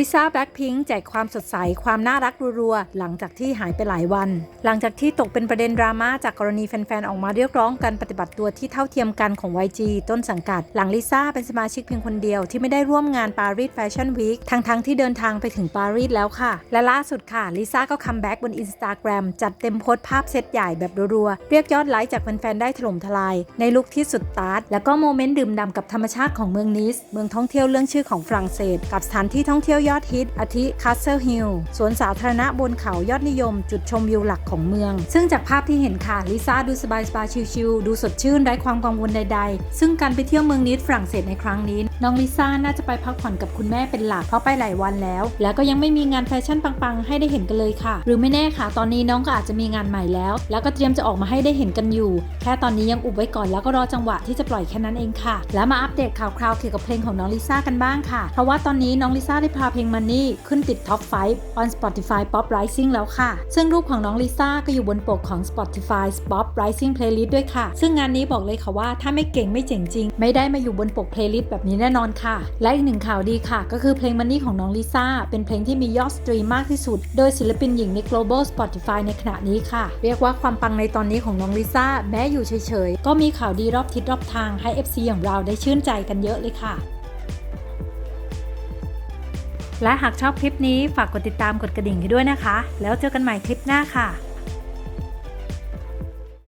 ลิซ่าแบล็คพิงค์แจกความสดใส ความน่ารักรัวๆ หลังจากที่หายไปหลายวัน หลังจากที่ตกเป็นประเด็นดราม่าจากกรณีแฟนๆ ออกมาเรียกร้องการปฏิบัติตัวที่เท่าเทียมกันของ YG ต้นสังกัด หลังลิซ่าเป็นสมาชิกเพียงคนเดียวที่ไม่ได้ร่วมงานปารีสแฟชั่นวีคทั้งๆ ที่เดินทางไปถึงปารีสแล้วค่ะ และล่าสุดค่ะลิซ่าก็คัมแบ็กบนอินสตาแกรมจัดเต็มโพสต์ภาพเซตใหญ่แบบรัวๆ เรียกยอดไลค์จากแฟนๆ ได้ถล่มทลาย ในลุคที่สุดตาร์ทแล้วก็โมเมนต์ดื่มด่ำกับธรรมชาติของเมืองนิส เมืองท่องเที่ยวเรื่องชื่อของฝรั่งเศส กับสถานที่ท่องเที่ยวยอดฮิตอาทิคาสเซิลฮิลสวนสาธารณะบนเขายอดนิยม จุดชมวิวหลักของเมือง ซึ่งจากภาพที่เห็นค่ะลิซ่าดูสบายๆชิลๆดูสดชื่นไร้ความกังวลใด ๆ ซึ่งการไปเที่ยวเมืองนิสฝรั่งเศสในครั้งนี้ น้องลิซ่าน่าจะไปพักผ่อนกับคุณแม่เป็นหลักเพราะไปหลายวันแล้ว แล้วก็ยังไม่มีงานแฟชั่นปังๆ ให้ได้เห็นกันเลยค่ะ หรือไม่แน่ค่ะ ตอนนี้น้องก็อาจจะมีงานใหม่แล้ว แล้วก็เตรียมจะออกมาให้ได้เห็นกันอยู่ แค่ตอนนี้ยังอุบไว้ก่อนแล้วก็รอจังหวะที่จะปล่อยแค่นั้นเองค่ะ แล้วมาอัปเดตข่าวคราวเกี่ยวกับเพลงของน้องลิซ่ากันบ้างค่ะ เพราะว่าตอนนี้น้องลิซ่าได้พาเพลง Money ขึ้นติดท็อป 5 on Spotify Pop Rising แล้วค่ะ ซึ่งรูปของน้องลิซ่าก็อยู่บนปกของ Spotify Pop Rising Playlist ด้วยค่ะ ซึ่งงานนี้บอกเลยค่ะว่าถ้าไม่เก่งไม่เจ๋งจริง ไม่ได้มาอยู่บนปก Playlist แบบนี้แน่นอนค่ะ และอีกหนึ่งข่าวดีค่ะ ก็คือเพลง Money ของน้องลิซ่าเป็นเพลงที่มียอดสตรีมมากที่สุด โดยศิลปินหญิงใน global Spotify ในขณะนี้ค่ะ เรียกว่าความปังในตอนนี้ของน้องลิซ่าแม้อยู่เฉยๆก็มีข่าวดีรอบทิศรอบทางให้ FC อย่างเราได้ชื่นใจกันเยอะเลยค่ะ และหากชอบคลิปนี้ฝากกดติดตามกดกระดิ่งให้ด้วยนะคะ แล้วเจอกันใหม่คลิปหน้าค่ะ